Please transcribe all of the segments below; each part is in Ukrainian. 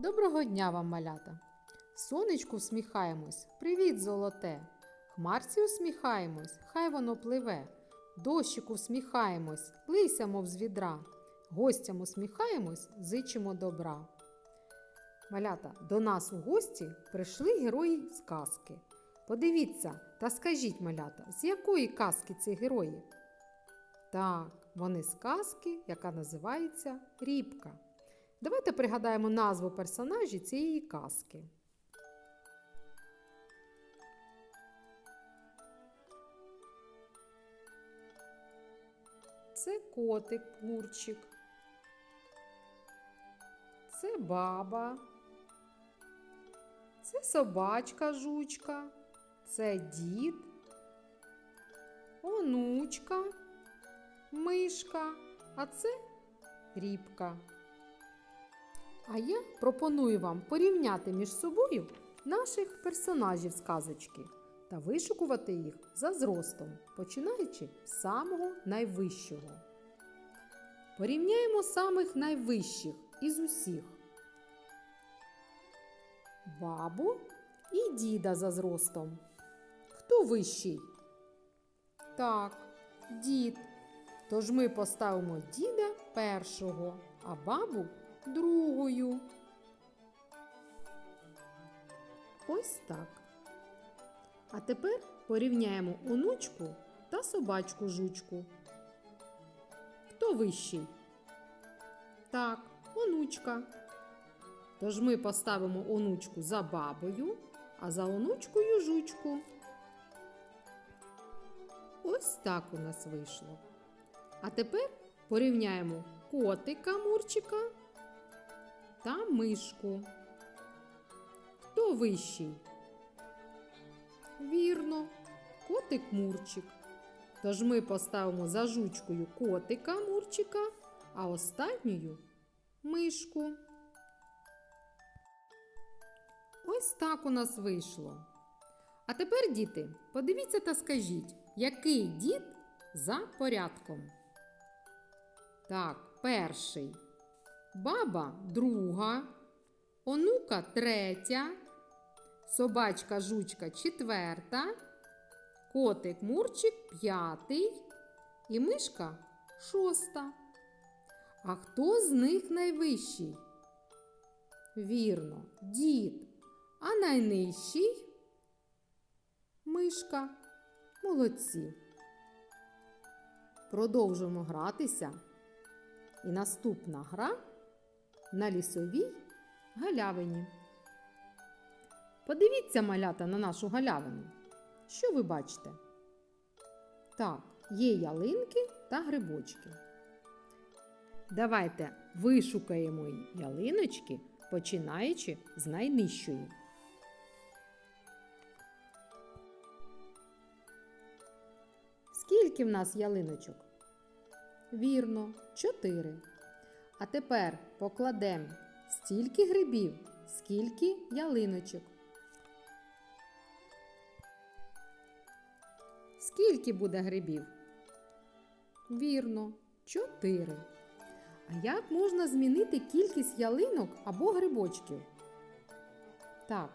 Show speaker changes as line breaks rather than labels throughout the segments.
Доброго дня вам, малята! Сонечку всміхаємось, привіт, золоте! Хмарці усміхаємось, хай воно пливе. Дощику всміхаємось, лийся, мов з відра. Гостям усміхаємось, зичимо добра. Малята, до нас у гості прийшли герої з казки. Подивіться та скажіть, малята, з якої казки ці герої? Так, вони з казки, яка називається Рібка. Давайте пригадаємо назву персонажів цієї казки. Це котик Мурчик. Це баба. Це собачка жучка. Це дід. Онучка, мишка, а це рібка. А я пропоную вам порівняти між собою наших персонажів з казочки та вишукувати їх за зростом, починаючи з самого найвищого. Порівняємо самих найвищих із усіх. Бабу і діда за зростом. Хто вищий? Так, дід. Тож ми поставимо діда першого, а бабу другою. Ось так. А тепер порівняємо онучку та собачку жучку. Хто вищий? Так, онучка. Тож ми поставимо онучку за бабою, а за онучкою жучку. Ось так у нас вийшло. А тепер порівняємо котика Мурчика та мишку. Хто вищий? Вірно, котик Мурчик. Тож ми поставимо за жучкою котика Мурчика, а останньою мишку. Ось так у нас вийшло. А тепер, діти, подивіться та скажіть, який дід за порядком? Так, перший. Баба друга, онука третя, собачка жучка четверта, котик мурчик п'ятий і мишка шоста. А хто з них найвищий? Вірно, дід. А найнижчий мишка. Молодці. Продовжуємо гратися. І наступна гра на лісовій галявині. Подивіться, малята, на нашу галявину. Що ви бачите? Так, є ялинки та грибочки. Давайте вишукаємо ялиночки, починаючи з найнижчої. Скільки в нас ялиночок? Вірно, чотири. А тепер покладемо стільки грибів, скільки ялиночок. Скільки буде грибів? Вірно, чотири. А як можна змінити кількість ялинок або грибочків? Так,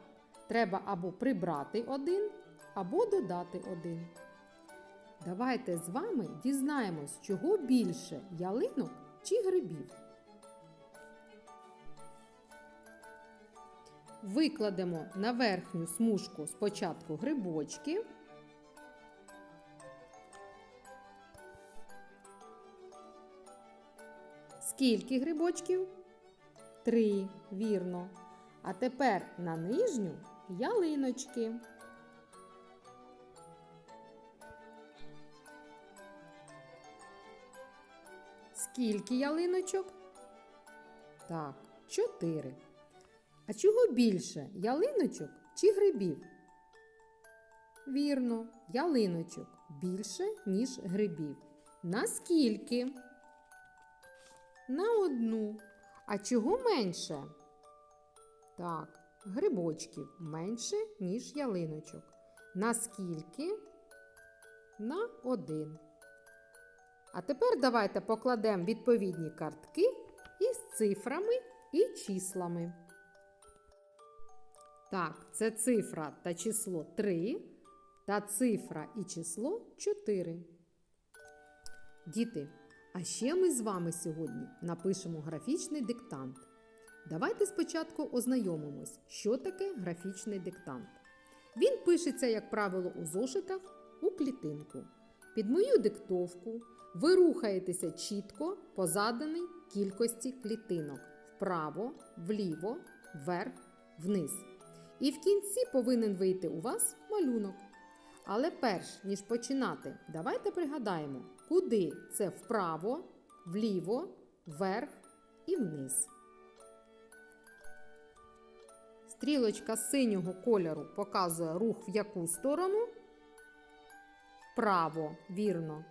треба або прибрати один, або додати один. Давайте з вами дізнаємось, чого більше ялинок чи грибів. Викладемо на верхню смужку спочатку грибочки. Скільки грибочків? Три, вірно. А тепер на нижню ялиночки. Скільки ялиночок? Так, чотири. Чого більше ялиночок чи грибів? Вірно, ялиночок більше, ніж грибів. Наскільки? На одну. А чого менше? Так, грибочків менше, ніж ялиночок. Наскільки? На один. А тепер давайте покладемо відповідні картки із цифрами і числами. Так, це цифра та число 3 та цифра і число 4. Діти, а ще ми з вами сьогодні напишемо графічний диктант. Давайте спочатку ознайомимось, що таке графічний диктант. Він пишеться, як правило, у зошитах у клітинку. Під мою диктовку ви рухаєтеся чітко по заданій кількості клітинок вправо, вліво, вверх, вниз. І в кінці повинен вийти у вас малюнок. Але перш ніж починати, давайте пригадаємо, куди це вправо, вліво, вверх і вниз. Стрілочка синього кольору показує рух в яку сторону? Вправо, вірно.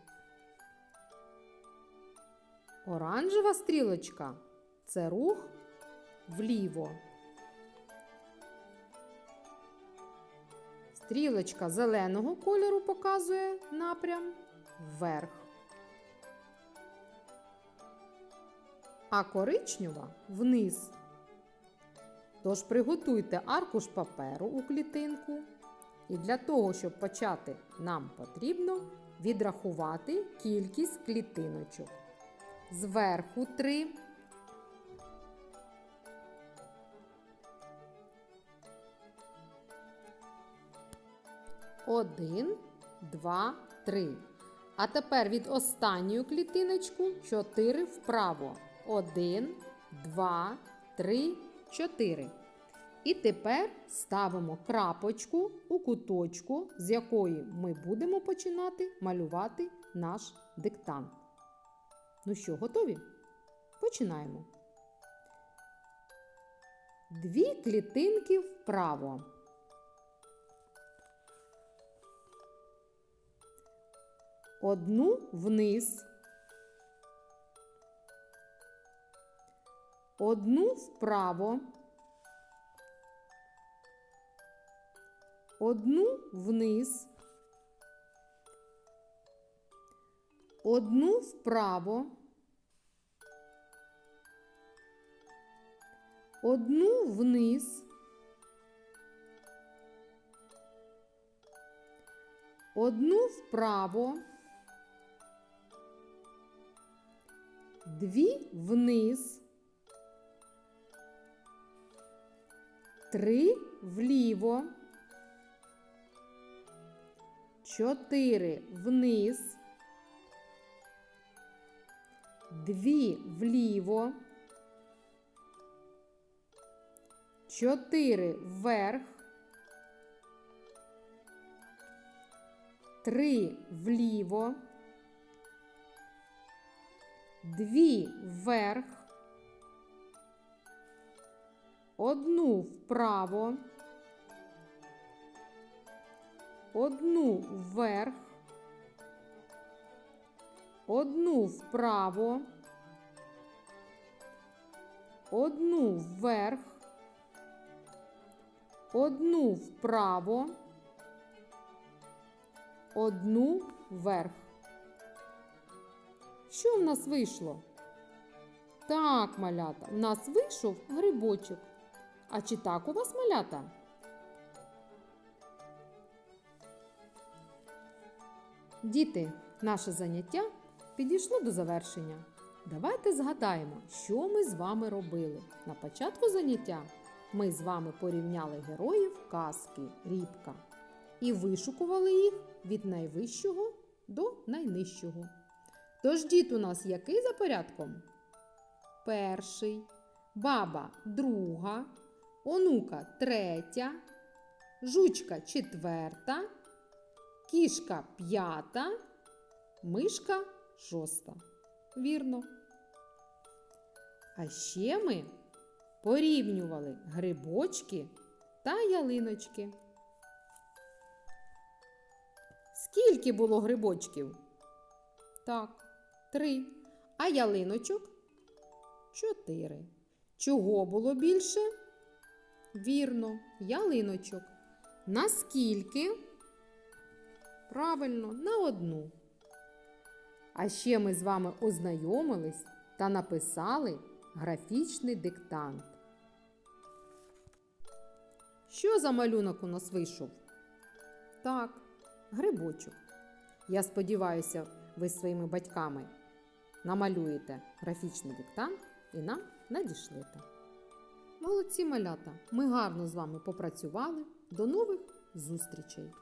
Оранжева стрілочка це рух вліво. Стрілочка зеленого кольору показує напрям вверх. А коричнева вниз. Тож приготуйте аркуш паперу у клітинку. І для того, щоб почати, нам потрібно відрахувати кількість клітиночок. Зверху 3. Один, два, три. А тепер від останньої клітиночку 4 вправо. Один, два, три, чотири. І тепер ставимо крапочку у куточку, з якої ми будемо починати малювати наш диктант. Ну що, готові? Починаємо. Дві клітинки вправо. Одну вниз. Одну вправо. Одну вниз. Одну вправо. Одну вниз. Одну вправо. Дві вниз. Три вліво. Чотири вниз. Дві вліво. Чотири вверх. Три вліво. Дві вверх. Одну вправо. Одну вверх. Одну вправо. Одну вверх. Одну вправо. Одну вверх. Що в нас вийшло? Так, малята, в нас вийшов грибочок. А чи так у вас малята? Діти, наше заняття підійшло до завершення. Давайте згадаємо, що ми з вами робили. На початку заняття ми з вами порівняли героїв казки Рібка і вишукували їх від найвищого до найнижчого. Тож дід у нас який за порядком? Перший, баба друга, онука третя, жучка четверта, кішка п'ята, мишка шоста. Вірно. А ще ми порівнювали грибочки та ялиночки. Скільки було грибочків? Так, три. А ялиночок? Чотири. Чого було більше? Вірно, ялиночок. Наскільки? Правильно, на одну. А ще ми з вами ознайомились та написали графічний диктант. Що за малюнок у нас вийшов? Так, грибочок. Я сподіваюся, ви з своїми батьками намалюєте графічний диктант і нам надішлите. Молодці малята! Ми гарно з вами попрацювали. До нових зустрічей!